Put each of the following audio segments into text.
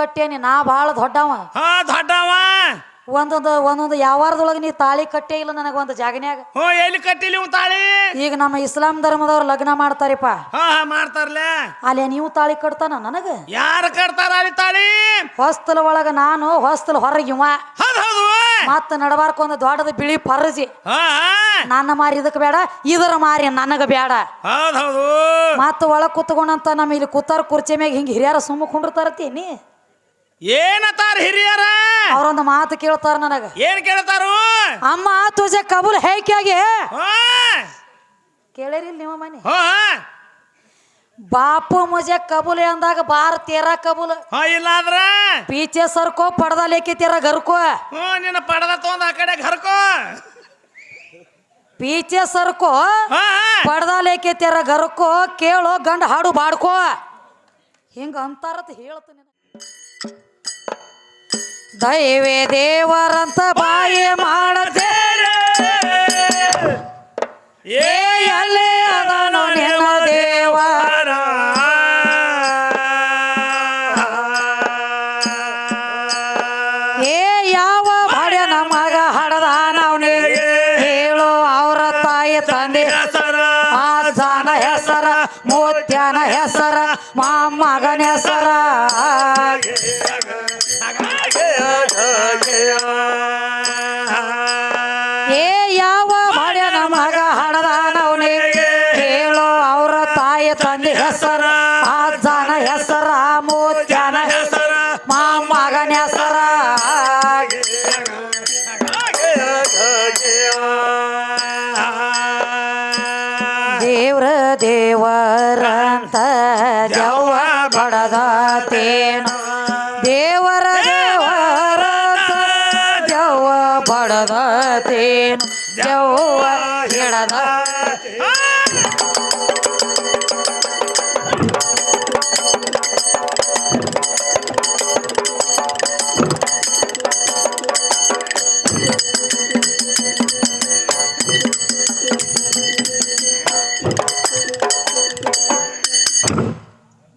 ಕಟ್ಟೇನಿ ನಾ ಭಾಳ ದೊಡ್ಡವ. ಹಾ ದೊಡ್ಡವ. ಒಂದೊಂದು ಒಂದೊಂದು ಯಾವಾರದೊಳಗೆ ನೀ ತಾಳಿ ಕಟ್ಟೇ ಇಲ್ಲ ನನಗೆ ಒಂದು ಜಾಗನ್ಯಾಗ. ಎಲ್ಲಿ ಕಟ್ಟಿಲಿ ಇವ್ ತಾಳಿ? ಈಗ ನಮ್ಮ ಇಸ್ಲಾಂ ಧರ್ಮದವ್ರು ಲಗ್ನ ಮಾಡ್ತಾರಿಪ್ಪ. ಹಾ ಹಾ ಮಾಡ್ತಾರಲ್ಲ ಅಲ್ಲಿ ನೀವು ತಾಳಿ ಕಟ್ತಾನ ನನಗೆ? ಯಾರು ಕಟ್ತಾರ ಅಲ್ಲಿ ತಾಳಿ? ಹೊಸ್ತಲ ಒಳಗ ನಾನು ಹೊಸ್ತಲ ಹೊರಗೆ ಇವ. ಹೌದು ಹೌದು ಮತ್ತ ನಡಬಾರ್ಕ ಒಂದು ದೊಡ್ಡದ ಬಿಳಿ ಪರ್ಜಿ. ಹಾ ನನ್ನ ಮಾರಿ ಇದಕ್ಕೆ ಬೇಡ ಇದರ ಮಾರಿ ನನಗೆ ಬೇಡ. ಹೌದು ಹೌದು ಮತ್ತ ಒಳಗ್ ಕುತ್ಕೊಂಡಂತ ನಮ್ಮ ಇಲ್ಲಿ ಕೂತಾರ ಕುರ್ಚಿ ಮ್ಯಾಗ ಹಿಂಗೆ ಹಿರಿಯರ ಸುಮ್ಮ ಕುಂಡಿರ್ತಾರತ್ತೀನಿ ಏನತ್ತಾರ ಹಿರಿಯರ? ಅವರೊಂದು ಮಾತು ಕೇಳ್ತಾರ ನನಗ. ಏನ್ ಕೇಳ್ತಾರು? ಅಮ್ಮ ತುಜೆ ಕಬೂಲ್ ಹೇಗೆ ಹಾ. ಕೇಳಿರಿ ನಿಮ್ಮ ಮನೆ. ಬಾಪು ಮುಜೆ ಕಬೂಲ್ ಅಂದಾಗ ಬಾರ್ ತೇರ ಕಬೂಲ್. ಹಾ ಇಲ್ಲ ಆದ್ರ? ಪೀಚೆ ಸರ್ಕೋ ಪಡ್ದ ಲೇಕಿ ತೇರ ಗರ್ಕೋ. ಹ್ಞೂ ನಿನ್ನ ಪಡದ ತೊಂದ ಆ ಕಡೆ ಘರ್ಕೋ ಪೀಚೆ ಸರ್ಕೋ ಪಡ್ದ ಲೇಕಿ ತೇರ ಗರ್ಕೋ ಕೇಳೋ ಗಂಡ ಹಾಡು ಬಾಡ್ಕೋ. ಹಿಂಗ ಅಂತಾರತ್ ಹೇಳ್ತೀನಿ. ದೈವೇ ದೇವರಂತ ಬಾಯಿ ಮಾಡದೆ. ಏ ಅಲ್ಲೇ ಅದನು ನಿನ್ನ ದೇವ ತಂದೆ ಹೆಸರ ಆ ಜಾನ ಹೆಸರ ಮೂತ್ಯನ ಹೆಸರ ಮೊಮ್ಮಗನ ಹೆಸರ ದೇವ್ರ ದೇವರಂತ ಜವ್ವ ಬಡದತೇನು ದೇವರ ದೇವರಂತ ಜವ್ವ ಬಡದತೇನು ಜವ್ವ ಹಿಡದ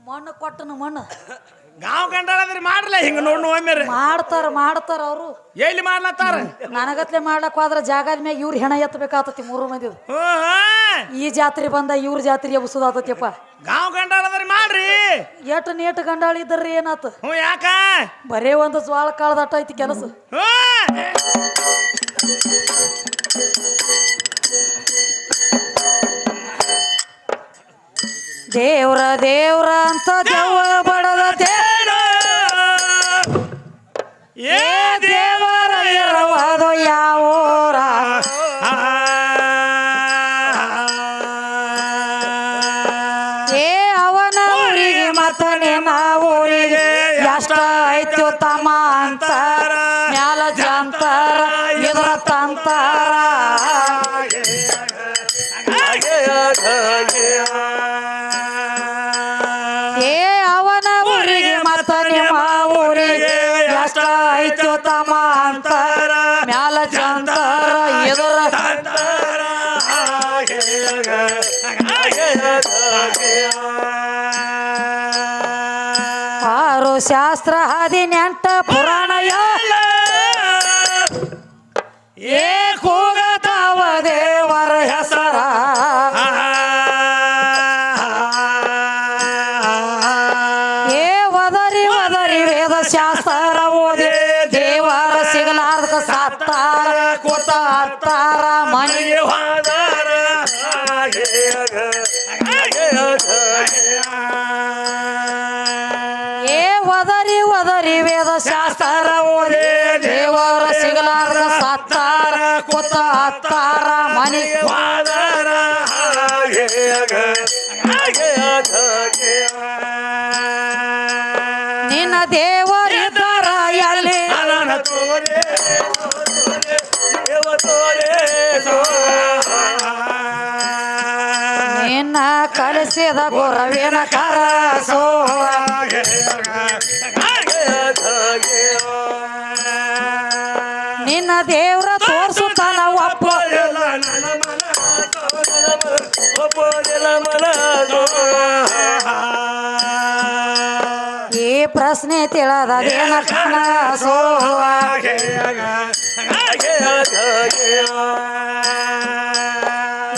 ಮಣ್ಣು ಕೊಟ್ಟನು ಮಣ್ಣು. ನಾವ್ ಕಂಡಾಳದ್ರಿ ಮಾಡ್ರಲ್ಲ ಹಿಂಗ ನೋಡ್ ಒಮ್ಮೆ ಮಾಡ್ತಾರ ಮಾಡ್ತಾರ ಅವರು. ಎಲ್ಲಿ ಮಾಡ್ಲತ್ತಾರ? ನನಗತ್ಲೆ ಮಾಡ್ಲಕ್ ಹೋದ್ರ ಜಾಗದ ಮ್ಯಾಗ ಇವ್ರ ಹೆಣ ಎತ್ತಬೇಕಾತತಿ ಮೂರು ಮಂದಿ ಈ ಜಾತ್ರೆ ಬಂದ ಇವ್ರ ಜಾತ್ರೆ ಎಬ್ಸುದಾತತಿಯಪ್ಪ. ನಾವ್ ಕಂಡಾಳದ್ರಿ ಮಾಡ್ರಿ. ಎಟ್ ನೇಟ್ ಗಂಡಾಳ ಇದ್ದರ್ರಿ ಏನಾತ? ಹ್ಞೂ ಯಾಕ? ಬರೇ ಒಂದು ಜ್ವಾಳ ಕಾಳದಾಟ ಐತಿ ಕೆಲಸ. ದೇವ್ರ ದೇವ್ರ ಅಂತ ದೆವ್ವ ಬಡದ ಏ ದೇವರ ಇರವದು ಯಾವೂರ? ಏ ಅವನ ಊರಿಗೆ ಮತ್ತ ನಿನ್ನ ಊರಿಗೆ ಎಷ್ಟ ಐತ್ಯೋ ತಮ್ಮ ಅಂತಾರ ಶಾಸ್ತ್ರ ಹದಿನೆಂಟ ಪುರಾಣ ಏ ಕೂಗತಾವ ದೇವರ ಹೆಸರ. ಏ ವದರಿ ವದರಿ ವೇದ ಶಾಸ್ತ್ರ ಓದಿ. ದೇವರ ಸಿಗಲಾರ್ದ ಸತ್ತಾರ ಕೂತ ಹತ್ತಾರ ಮನೆಗೆ ಏ ನಿನ್ನ ಕಲಸಿದ ಗುರವಿನ ಕರಸೋ ನಿನ್ನ ದೇವ್ರ ಪ್ರಶ್ನೆ ತಿಳದೇನ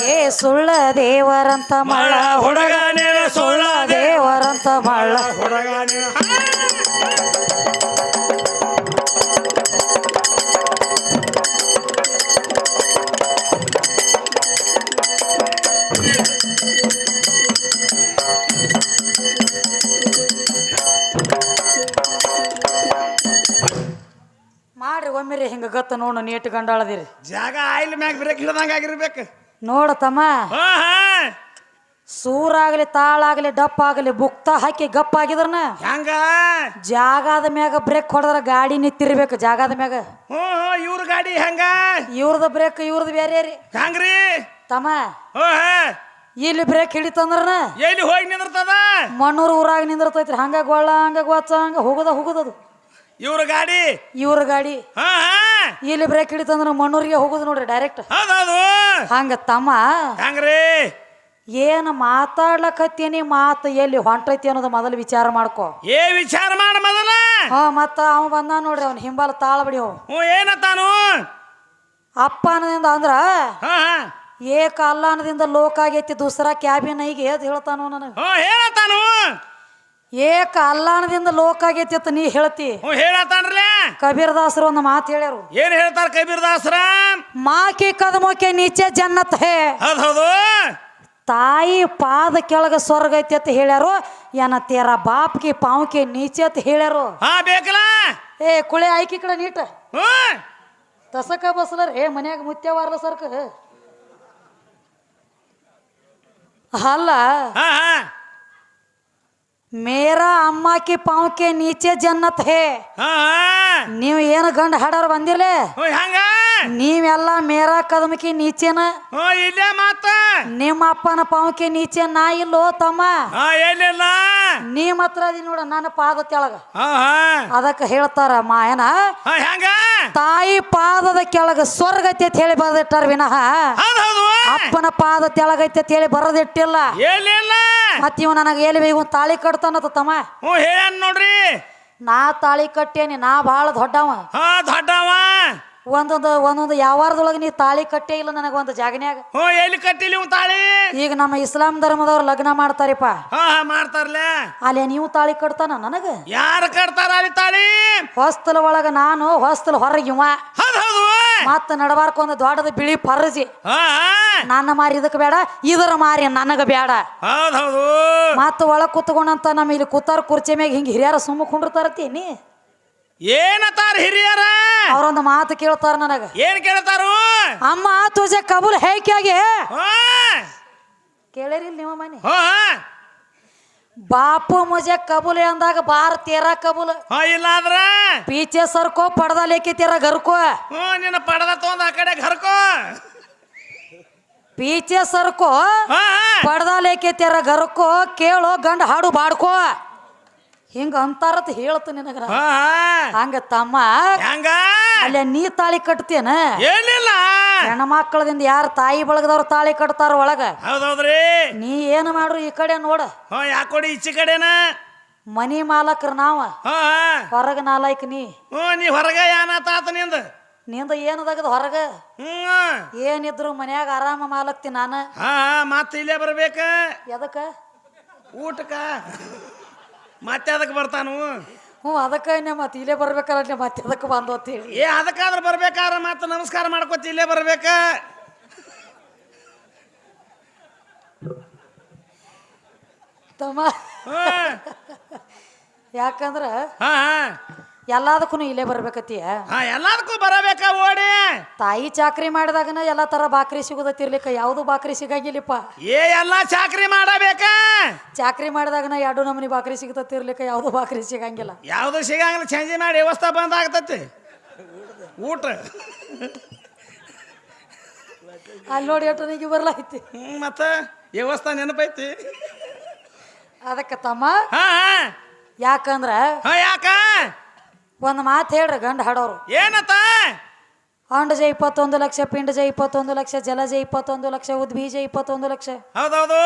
ಏ ಸುಳ್ಳ ದೇವರಂತ ಮಳ ಹುಡುಗ ನೀನು ಸುಳ್ಳ ದೇವರಂತ ಮಳ್ಳ. ಹುಡುಗ ಒಮ್ಮೆರಿ ನೋಡ ನೀಟ್ ಗಂಡಾಳದಿರಿ? ಜಾಗ ಆಯಿಲ್ ಮ್ಯಾಗ ಬ್ರೇಕ್ ಹಿಡ್ದಂಗ ಆಗಿರ್ಬೇಕು. ನೋಡ ತಮ್ಮ. ಸೂರಾಗಲಿ ತಾಳಾಗ್ಲಿ ಡಪ್ ಆಗಲಿ ಬುಕ್ತ ಹಾಕಿ ಗಪ್ ಆಗಿದ್ರನ? ಹೆಂಗ? ಜಾಗದ ಮ್ಯಾಗ ಬ್ರೇಕ್ ಹೊಡೆದ್ರ ಗಾಡಿ ನಿಂತಿರ್ಬೇಕು ಜಾಗದ ಮ್ಯಾಗ. ಹ್ಞೂ ಹ್ಞೂ ಇವ್ರ ಗಾಡಿ ಹೆಂಗ? ಇವ್ರದ ಬ್ರೇಕ್ ಇವ್ರದ್ ಬೇರೆ ರೀ. ಹೆಂಗ್ರಿ? ತಮ್ಮ ಇಲ್ಲಿ ಬ್ರೇಕ್ ಹಿಡಿತಂದ್ರನ? ಎಲ್ಲಿ ಹೋಗಿ ನಿಂದಿರ್ತದ? ಮಣ್ಣೂರು ಊರಾಗ ನಿಂದಿರ್ತೈತ್ರಿ. ಹಂಗ ಗೊಳ್ಳ ಹಂಗ ಗೊಚ್ಚ ಹಂಗ ಹೋಗುದ ಹೋಗುದದು. ಇವ್ರ ಗಾಡಿ? ಇವ್ರ ಗಾಡಿ. ಹಾ ಹಾ. ಇಲ್ಲಿ ಬ್ರೇಕ್ ಹಿಡಿತಂದ್ರ ಮಣ್ಣೂರಿಗೆ ಹೋಗುದು ನೋಡ್ರಿ ಡೈರೆಕ್ಟ್ ಹೌದೌದು. ಹಂಗ ತಮ್ಮ. ಹಂಗ್ರಿ. ಏನು ಮಾತಾಡ್ಲಕತ್ತೀನಿ ಮಾತು ಎಲ್ಲಿ ಹೊಂಟೈತಿ ಅನ್ನೋದು ಮೊದಲು ವಿಚಾರ ಮಾಡ್ಕೋ. ಏ ವಿಚಾರ ಮಾಡ ಮೊದಲ. ಹಾ ಮತ್ತ ಅವ ಬಂದ ನೋಡ್ರಿ ಅವ್ನ ಹಿಂಬಾಲ ತಾಳ ಬಿಡಿ ಅವ ಹ್ಞೂ ಏನತ್ತಾನು ಅಪ್ಪ ಅನ್ನದಿಂದ ಅಂದ್ರ ಹಾ ಅಲ್ಲ ಏಕ ಅಲ್ಲನದಿಂದ ಲೋಕ ಆಗೈತಿ ದೂಸರಾ ಕ್ಯಾಬಿನ್ ಐಗೆ ಹೇಳ್ತಾನೋ ನನಗೆ. ಹ್ಞೂ ಏಕ ಅಲ್ಲಾಣದಿಂದ ಲೋಕ ಆಗೈತಿ ಅಂತ ನೀ ಹೇಳ್ತಿ. ಹ್ಞೂ ಹೇಳತ್ತಾನ್ರಲ್ಲ ಕಬೀರದಾಸ್ರು ಒಂದು ಮಾತು ಹೇಳ್ಯಾರು. ಏನ್ ಹೇಳ್ತಾರ ಕಬೀರ್ ದಾಸರ ಮಾಕಿ ಕದಮೋಕೆ ನೀಚೆ ಜನ್ನತ್ ಹೇ. ಹೌದ್ ಹೌದು. ತಾಯಿ ಪಾದ ಕೆಳಗ ಸ್ವರ್ಗ ಐತಿ ಅಂತ ಹೇಳ್ಯಾರು. ಏನ ತೇರ ಬಾಪ್ಗೆ ಪಾವ್ಕೆ ನೀಚೆ ಅಂತ ಹೇಳ್ಯಾರು. ಹಾ ಬೇಕಲ್ಲ? ಏ ಕುಳೆ ಆಯ್ಕೆ ಕಡೆ ನೀಟ. ಹ್ಞೂ. ತಸಕ ಬಸ್ಲರ್ ಏ ಮನ್ಯಾಗ ಮುತ್ಯವಾರ್ಲ ಸರ್ಕ. ಅಲ್ಲ ಹಾ ಹಾ. ಮೇರಾ ಅಮ್ಮಾಕಿ ಪಾವ್ಕೆ ನೀಚೆ ಜನ್ನತ್ ಹೇ. ಹಾ. ಹಾ ನೀವು ಏನು ಗಂಡ ಹಾಡೋರ್ ಬಂದಿರ್ಲೆ? ಹೆಂಗ. ನೀವೆಲ್ಲ ಮೇರಾ ಕದಮಕಿ ನೀಚೆನ? ಹ್ಞೂ ಇಲ್ಲೇ ಮಾತ. ನಿಮ್ಮ ಅಪ್ಪನ ಪಾವಕ್ಕೆ ನೀಚೆ ನಾ ಇಲ್ಲೋ ತಮ್ಮ? ಹಾ ಎಲ್ಲಿಲ್ಲ? ನೀ ಮಾತ್ರ ಅದಿ ನೋಡ ನನ್ನ ಪಾದ ಕೆಳಗ. ಹಾ ಹಾ. ಅದಕ್ಕೆ ಹೇಳ್ತಾರ ಮಾಯನ ಹಾ ಹೆಂಗ. ತಾಯಿ ಪಾದದ ಕೆಳಗ ಸ್ವರ್ಗತಿ ಅಂತ ಹೇಳಿ ಬರ್ದಿಟ್ಟಾರ ವಿನಃ. ಹೌದ್ ಹೌದು. ಪಾದ ತೆಳಗೈತೆ ಅಂತ ಹೇಳಿ ಬರೋದಿಟ್ಟಿಲ್ಲ. ಇವ ನನಗೆ ಎಲ್ಲಿ ಬೇಕು ತಾಳಿ ಕಟ್ತಾನತ ತಮ್ಮ. ಹ್ಞೂ ಹೇಳ್ಯಾನ ನೋಡ್ರಿ. ನಾ ತಾಳಿ ಕಟ್ಟೇನಿ ನಾ ಭಾಳ ದೊಡ್ಡವ. ಹಾ ದೊಡ್ಡವ. ಒಂದೊಂದು ಒಂದೊಂದು ಯಾವಾರದೊಳಗೆ ನೀ ತಾಳಿ ಕಟ್ಟೇ ಇಲ್ಲ ನನಗೆ ಒಂದು ಜಾಗನ್ಯಾಗ. ಹ್ಞೂ ಎಲ್ಲಿ ಕಟ್ಟಿಲಿ ಇವ್ ತಾಳಿ? ಈಗ ನಮ್ಮ ಇಸ್ಲಾಂ ಧರ್ಮದವ್ರು ಲಗ್ನ ಮಾಡ್ತಾರಿಪ್ಪ. ಹಾ ಹಾ ಮಾಡ್ತಾರ್ಲೆ. ಅಲ್ಲಿ ನೀವು ತಾಳಿ ಕಟ್ತಾನ ನನಗೆ? ಯಾರು ಕಟ್ತಾರ ಅಲ್ಲಿ ತಾಳಿ? ಹೊಸ್ತಲ ಒಳಗ ನಾನು ಹೊಸ್ತಲ ಹೊರಗೆ ಇವ. ಹೌದ್ ಹೌದು. ಮತ್ತ ನಡಬಾರ್ಕೊಂದು ದೊಡ್ಡದ ಬಿಳಿ ಪರ್ಜಿ ನನ್ನ ಮಾರಿ ಇದಕ್ಕೆ ಬೇಡ ಇದರ ಮಾರಿ ನನಗ ಬೇಡ. ಮತ್ತ ಒಳಗ್ ಕುತ್ಕೊಂಡಂತ ನಮ್ ಇಲ್ಲಿ ಕೂತಾರ ಕುರ್ಚಿ ಮ್ಯಾಗ ಹಿಂಗ ಹಿರಿಯರ ಸುಮ್ಮ ಕುಂಡಿರ್ತಾರತ್ತೀನಿ ತಾರ ಹಿರಿಯರ? ಅವ್ರೊಂದು ಮಾತು ಕೇಳ್ತಾರ ನನಗ. ಏನ್ ಕೇಳ್ತಾರು? ಅಮ್ಮ ತುಜೆ ಕಬೂಲ್ ಹೇಗೆ ಕೇಳಿರಿ ನಿಮ್ಮ ನೀವು ಮನೆ? ಹಾ. ಬಾಪು ಮುಜೆ ಕಬುಲ್ ಅಂದಾಗ ಬಾರ್ ತೇರ ಕಬುಲ್. ಹಾ ಇಲ್ಲ ಆದ್ರ ಪೀಚೆ ಸರ್ಕೋ ಪಡ್ದ ಲೇಕಿ ತೇರ ಗರ್ಕೋ. ಹ್ಞೂ ನಿನ್ನ ಪಡದ ತೊಂದ ಆ ಕಡೆ ಘರ್ಕೋ ಪೀಚೆ ಸರ್ಕೋ ಹಾ ಹಾ. ಪಡ್ದ ಲೇಕಿ ತೇರ ಗರ್ಕೋ ಕೇಳೋ ಗಂಡ ಹಾಡು ಬಾಡ್ಕೋ. ಹಿಂಗ ಅಂತಾರತ್ ಹೇಳ್ತು ನಿನಗ. ಹಂಗ ತಮ್ಮ. ಹೆಂಗ? ಅಲ್ಲೇ ನೀ ತಾಳಿ ಕಟ್ತೇನ? ಏನಿಲ್ಲ. ಹೆಣ್ಣ ಮಕ್ಕಳದಿಂದ ಯಾರು ತಾಯಿ ಬಳಗದವ್ರು ತಾಳಿ ಕಟ್ತಾರ ಒಳಗ? ಹೌದೌದ್ರಿ. ನೀ ಏನು ಮಾಡ್ರು ಈ ಕಡೆ ನೋಡ. ಯಾಕೋಡಿ ಈಚೆ ಕಡೆನ? ಮನಿ ಮಾಲಕ್ರ ನಾವ. ಹೊರಗ ನಾಲಾಯ್ಕ ನೀ. ನೀ ಹೊರಗ ಏನಾತಾತ ನಿಂದ? ನಿಂದ ಏನದಾಗದ ಹೊರಗ? ಏನಿದ್ರು ಮನ್ಯಾಗ ಆರಾಮ ಮಾಲಕ್ತಿ ನಾನು. ಮತ್ತೆ ಇಲ್ಲೇ ಬರ್ಬೇಕ. ಎದಕ್ಕ? ಊಟಕ್ಕ. ಮತ್ತೆ ಅದಕ್ಕೆ ಬರ್ತಾನು? ಹ್ಞೂ ಅದಕ್ಕ ಮತ್ತೆ ಇಲ್ಲೇ ಬರ್ಬೇಕಲ್ಲ ಮತ್ತೆ ಅದಕ್ಕೆ ಬಂದು ಅಂತ ಹೇಳಿ. ಏ ಅದಕ್ಕಾದ್ರೆ ಬರ್ಬೇಕಾದ್ರೆ ಮತ್ತೆ ನಮಸ್ಕಾರ ಮಾಡ್ಕೊತಿ ಇಲ್ಲೇ ಬರ್ಬೇಕ? ತಮ್ಮ. ಹ್ಮ್. ಯಾಕಂದ್ರ ಹಾ ಹಾ. ಎಲ್ಲದಕ್ಕೂ ಇಲ್ಲೇ ಬರ್ಬೇಕತ್ತೀಯ? ಹಾ ಎಲ್ಲದಕ್ಕೂ ಬರಬೇಕ ಓಡಿ. ತಾಯಿ ಚಾಕ್ರಿ ಮಾಡಿದಾಗನ ಎಲ್ಲ ತರ ಬಾಕ್ರಿ ಸಿಗುದತ್ತಿರ್ಲಿಕ್ಕ ಯಾವುದು ಬಾಕ್ರಿ ಸಿಗಂಗಿಲ್ಲಪ್ಪ. ಏ ಎಲ್ಲ ಚಾಕ್ರಿ ಮಾಡಬೇಕ ಚಾಕ್ರಿ ನಾ ಎರಡು ನಮೂನಿ ಬಾಕ್ರಿ ಸಿಗತ್ತಿರ್ಲಿಕ್ಕ ಯಾವುದು ಬಾಕ್ರಿ ಸಿಗಂಗಿಲ್ಲ. ಯಾವುದು ಸಿಗಂಗಿಲ್ಲ ಚೇಂಜ್ ಮಾಡಿ ವ್ಯವಸ್ಥೆ ಬಂದ್ ಆಗ್ತತಿ. ಊಟ. ಅಲ್ಲಿ ನೋಡಿ ಎಟ್ಟನಿಗೆ ಬರ್ಲಾಯ್ತಿ ಮತ್ತೆ ಮತ್ತ ವ್ಯವಸ್ಥೆ ನೆನಪೈತಿ. ಅದಕ್ಕೆ ತಮ್ಮ ಯಾಕಂದ್ರ ಹಾ ಯಾಕ? ಒಂದು ಮಾತು ಹೇಳ್ರಿ ಗಂಡ ಹಾಡೋರು. ಏನತ್ತ? ಜೈ ಇಪ್ಪತ್ತೊಂದು ಲಕ್ಷ ಪಿಂಡ ಜೈ ಇಪ್ಪತ್ತೊಂದು ಲಕ್ಷ ಜಲಜ ಇಪ್ಪತ್ತೊಂದು ಲಕ್ಷ ಉದ್ಬೀಜ ಇಪ್ಪತ್ತೊಂದು ಲಕ್ಷ. ಹೌದೌದು.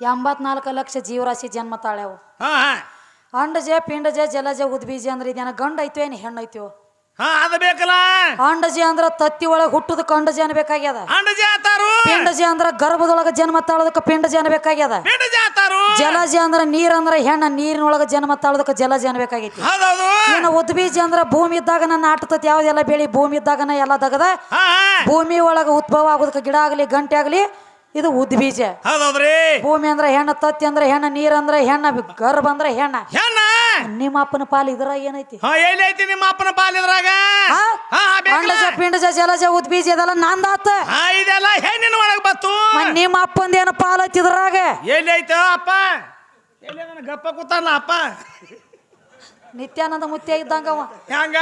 ಎಂಬತ್ನಾಲ್ಕು ಲಕ್ಷ ಜೀವರಾಶಿ ಜನ್ಮ ತಾಳ್ಯಾವು. ಹಾ ಹಾ. ಅಂಡಜ ಪಿಂಡಜ ಜಲಜ ಉದ್ಬೀಜ ಅಂದ್ರೆ ಇದೇನ ಗಂಡ ಐತೋ ಏನು ಹೆಣ್ಣು ಐತೋ ಹಾ ಅದ ಬೇಕಲ್ಲ. ಅಂಡಜ ಅಂದ್ರ ತತ್ತಿ ಒಳಗೆ ಹುಟ್ಟುದ ಕಂಡಜ ಅನ್ಬೇಕಾಗ್ಯದ. ಅಂಡ ಜಾತಾರು ಪಿಂಡಜ ಅಂದ್ರ ಗರ್ಭದೊಳಗ ಜನ್ಮ ತಾಳದಕ್ಕೆ ಪಿಂಡ ಅನ್ಬೇಕಾಗ್ಯದ. ಜಲಜಿ ಜಲಜ ಅಂದ್ರ ನೀರ್ ಅಂದ್ರ ಹೆಣ್ಣ ನೀರಿನೊಳಗ ಜನ್ಮ ತಾಳದಕ್ಕ ಜಲಜ ಅನ್ಬೇಕಾಗೈತಿ. ಹೌದೌದು. ಏನು ಉದ್ಬೀಜ ಅಂದ್ರ ಭೂಮಿ ಇದ್ದಾಗ ನನ್ನ ನಾಟತತಿ ಯಾವ್ದೆಲ್ಲ ಬೆಳಿ ಭೂಮಿ ಇದ್ದಾಗನ ಎಲ್ಲ ತಗದ. ಹಾ. ಭೂಮಿ ಒಳಗ ಉದ್ಭವ ಆಗೋದಕ್ಕೆ ಗಿಡ ಆಗಲಿ ಗಂಟೆ ಆಗಲಿ ಇದು ಉದ್ಬೀಜ. ಹೌದೌದ್ರಿ? ಭೂಮಿ ಅಂದ್ರೆ ಹೆಣ್ಣ ತತ್ತಿ ಅಂದ್ರೆ ಹೆಣ್ಣ ನೀರ್ ಅಂದ್ರೆ ಹೆಣ್ಣ ಗರ್ಭ ಅಂದ್ರೆ ಹೆಣ್ಣ. ಹೆಣ್ಣ? ನಿಮ್ಮ ಅಪ್ಪನ ಪಾಲ್ ಇದ್ರ ಏನೈತಿ? ಹಾ ಐತಿ ನಿಮ್ಮ ಅಪ್ಪನ ಪಾಲಿದ್ರಾಗ ಆ? ಹಾ? ಹಾ, ಬೇಕಲ್ಲ ಅಂಡಜ ಪಿಂಡಜ ಜಲಜ ಉದ್ಬೀಜ ಇದೆಲ್ಲ ನಂದಾತ. ಹಾ ಇದೆಲ್ಲ ಹೆಣ್ಣಿನ ಒಳಗ್ ಬತ್ತು. ನಿಮ್ಮ ಅಪ್ಪಂದ ಏನ ಪಾಲ್ ಐತಿ ಇದ್ರಾಗ? ಎಲ್ಲೈತ ಅಪ್ಪ? ಎಲ್ಲಿ ಗಪ್ಪ ಕೂತಾನ ಅಪ್ಪ? ನಿತ್ಯಾನಂದ ಮುತ್ಯ ಇದ್ದಂಗ ಅವ. ಹೆಂಗ?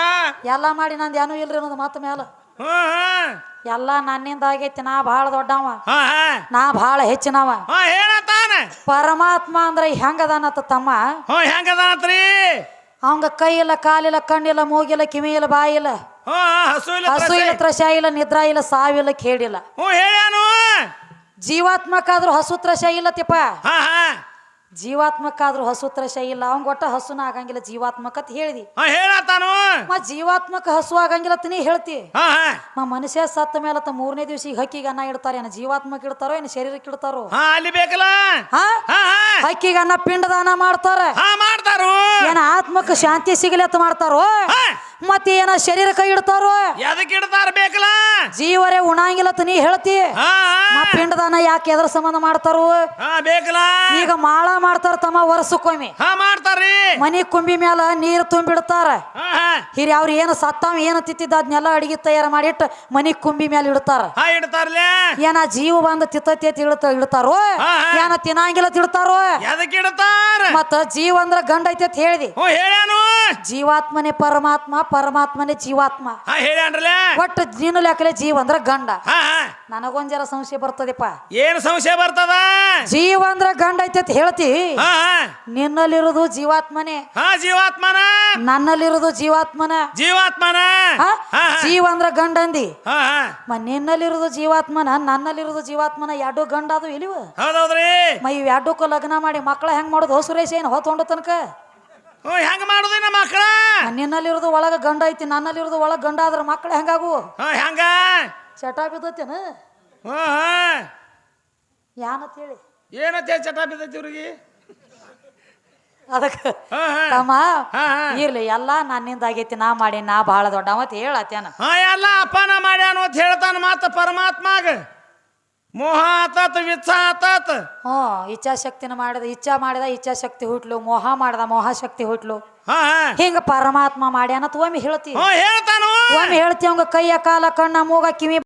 ಎಲ್ಲ ಮಾಡಿ ನಂದು ಏನೂ ಇಲ್ರಿ ಅನ್ನೋದು ಮಾತು ಮ್ಯಾಲ. ಎಲ್ಲ ನನ್ನಿಂದ ಆಗೈತಿ ನಾ ಭಾಳ ದೊಡ್ಡವ. ನಾ ಭಾಳ ಹೆಚ್ಚಿನವ. ಹೇಳತಾನ ಪರಮಾತ್ಮ ಅಂದ್ರೆ ಹೆಂಗದಾನತ್ತ ತಮ್ಮ? ಹೆಂಗದಾನತ್ರಿ? ಅವಂಗ ಕೈ ಇಲ್ಲ ಕಾಲಿಲ್ಲ ಕಣ್ಣಿಲ್ಲ ಮೂಗಿಲ್ಲ ಕಿವಿ ಇಲ್ಲ ಬಾಯಿಲ್ಲ ಹಸು ಇಲ್ಲ. ತ್ರಶ ಇಲ್ಲ ನಿದ್ರಾ ಇಲ್ಲ ಸಾವಿಲ್ಲ ಕೇಳಿಲ್ಲ ಜೀವಾತ್ಮಕ್ಕಾದ್ರೂ ಹಸು ತ್ರಶ ಇಲ್ಲತಿಪ್ಪ ಜೀವಾತ್ಮಕ್ಕಾದ್ರೂ ಹಸು ಶೈ ಇಲ್ಲ. ಅವಂಗ ಒಟ್ಟ ಹಸುನ ಆಗಂಗಿಲ್ಲ ಜೀವಾತ್ಮಕ ಅಂತ ಹೇಳಿದಿ ಹೇಳತಾನು ಮ ಜೀವಾತ್ಮಕ ಹಸು ಆಗಂಗಿಲ್ಲ ನೀ ಹೇಳ್ತಿ. ಮ ಮನುಷ್ಯ ಸತ್ತ ಮೇಲೆ ತ ಮೂರನೇ ದಿವಸ ಈಗ ಹಕ್ಕಿಗೆ ಅನ್ನ ಇಡ್ತಾರೆ ಏನ ಜೀವಾತ್ಮಕ ಇಡ್ತಾರೋ ಏನು ಶರೀರಕ್ಕೆ ಇಡ್ತಾರೋ? ಹಾ ಅಲ್ಲಿ ಬೇಕಲ್ಲ? ಹಕ್ಕಿಗೆ ಅನ್ನ ಪಿಂಡದಾನ ಮಾಡ್ತಾರೆ. ಮಾಡ್ತಾರು. ಏನ ಆತ್ಮಕ್ಕೆ ಶಾಂತಿ ಸಿಗಲಿ ಅಂತ ಮಾಡ್ತಾರೋ? ಮತ್ತೆ ಏನ ಶರೀರ ಕೈ ಇಡ್ತಾರೋ? ಎದಕ್ಕೆ ಇಡ್ತಾರ ಬೇಕಲ್ಲ? ಜೀವರೇ ಉಣಾಂಗಿಲ್ಲ ಅಂತ ನೀ ಹೇಳ್ತಿ. ಪಿಂಡದಾನ ಯಾಕೆ ಎದ್ರ ಸಂಬಂಧ ಮಾಡ್ತಾರೋ? ಬೇಕಲ್ಲ. ಈಗ ಮಾಳ ಮಾಡ್ತಾರ ತಮ್ಮ ವರ್ಷಕ್ಕೊಮ್ಮೆ. ಹಾ ಮಾಡ್ತಾರ್ರಿ. ಮನಿ ಕುಂಬಿ ಮ್ಯಾಲ ನೀರು ತುಂಬಿಡ್ತಾರ. ಹಾ ಹಾ. ಹಿರಿ ಅವ್ರು ಏನು ಸತ್ತಾವ ಏನು ತಿತ್ತಿದ್ದ ಅದನ್ನೆಲ್ಲ ಅಡಿಗೆ ತಯಾರು ಮಾಡಿಟ್ಟು ಮನಿ ಕುಂಬಿ ಮ್ಯಾಲ ಇಡ್ತಾರ. ಇಡ್ತಾರ್ಲೆ. ಏನ ಜೀವ ಬಂದ ತಿತ್ತತಿ ತಿಳ್ತ ಇಡ್ತ ಇಡ್ತಾರೋ. ಏನ ತಿನ್ನಂಗಿಲ್ಲ ತಿಳ್ತಾರೋ ಎದಕ್ಕೆ ಇಡ್ತಾರ? ಮತ್ತ ಜೀವ ಅಂದ್ರ ಗಂಡ ಐತಿ ಅಂತ ಹೇಳಿದಿ. ಜೀವಾತ್ಮನೇ ಪರಮಾತ್ಮ ಪರಮಾತ್ಮನೇ ಜೀವಾತ್ಮ. ಹೇಳ್ಯಾನ್ರಲೆ ಒಟ್ಟು ನೀನು ಲೆಕ್ಕಲೆ ಜೀವ ಅಂದ್ರ ಗಂಡ. ಹಾ ಹಾ. ನನಗೊಂದ್ ಜರ ಸಂಶಯ ಬರ್ತದಪ್ಪ. ಏನು ಸಂಶಯ ಬರ್ತದ? ಜೀವ ಅಂದ್ರ ಗಂಡ ಐತಿ ಅಂತ ಹೇಳ್ತಿ. ಹಾ ಹಾ. ನಿನ್ನಲ್ಲಿರೋದು ಜೀವಾತ್ಮನೇ. ಹಾ ಜೀವಾತ್ಮನ. ನನ್ನಲ್ಲಿರೋದು ಜೀವಾತ್ಮನ. ಜೀವಾತ್ಮನ. ಹಾ? ಹಾ ಹಾ. ಜೀವ ಅಂದ್ರ ಗಂಡ ಅಂದಿ. ಹಾ ಹಾ. ಮ ನಿನ್ನಲ್ಲಿರೋದು ಜೀವಾತ್ಮನ ನನ್ನಲ್ಲಿರೋದು ಜೀವಾತ್ಮನ ಎರಡು ಗಂಡ ಅದು ಇಲ್ಲಿವ ಹೌದೌದ್ರಿ. ಮ ಇವ್ ಎರಡಕ್ಕೂ ಲಗ್ನ ಮಾಡಿ ಮಕ್ಕಳ ಹೆಂಗ್ ಮಾಡೋದು? ಸುರೇಶ್ ಏನು ಹೊತ್ತೊಂಡ ತನಕ? ಹ್ಞೂ ಹೆಂಗ ಮಾಡುದು ನಮ್ಮ ಮಕ್ಕಳ? ನಿನ್ನಲ್ಲಿರೋದು ಒಳಗ ಗಂಡ ಐತಿ ನನ್ನಲ್ಲಿರೋದು ಒಳಗ ಗಂಡ ಆದ್ರ ಮಕ್ಕಳು ಹೆಂಗಾಗು? ಹೆಂಗ? ಚಟ ಬಿದ್ದತೇನ? ಹ್ಞೂ ಹಾ ಯಾನತ್ ಹೇಳಿ ಏನತ್ತೆ ಚಟ ಬಿದ್ದೈತಿ ಇವ್ರಿಗೆ ಅದಕ್ಕೆ ಹಾ ಹಾ. ತಮ್ಮ ಹಾ ಹಾ. ಇರ್ಲಿ ಎಲ್ಲ ನನ್ನಿಂದ ಆಗೈತಿ ನಾ ಮಾಡಿ ನಾ ಬಹಳ ದೊಡ್ಡ ಮತ್ತೆ ಹೇಳತ್ತೇನ? ಹಾ ಎಲ್ಲ ಅಪ್ಪನ ಮಾಡ್ಯಾನು ಅಂತ ಹೇಳ್ತಾನ ಮಾತ ಪರಮಾತ್ಮಾಗ. ಮೋಹ ಆತಾತ ಹಾ ಹ್ಞೂ ಇಚ್ಛಾಶಕ್ತಿನ ಮಾಡಿದ ಇಚ್ಛಾ ಮಾಡಿದ ಇಚ್ಛಾಶಕ್ತಿ ಹುಟ್ಲು ಮೋಹ ಮಾಡಿದ ಮೋಹಶಕ್ತಿ ಹುಟ್ಲು. ಹಾ ಹಿಂಗ ಪರಮಾತ್ಮ ಮಾಡ್ಯಾನತ್ ಒಮ್ಮೆ ಹೇಳ್ತಿ ಹ್ಞೂ ಹೇಳ್ತಾನು. ಒಮ್ಮೆ ಹೇಳ್ತಿ ಅವಂಗ ಕೈಯ ಕಾಲ ಕಣ್ಣ ಮೂಗ ಕಿವಿ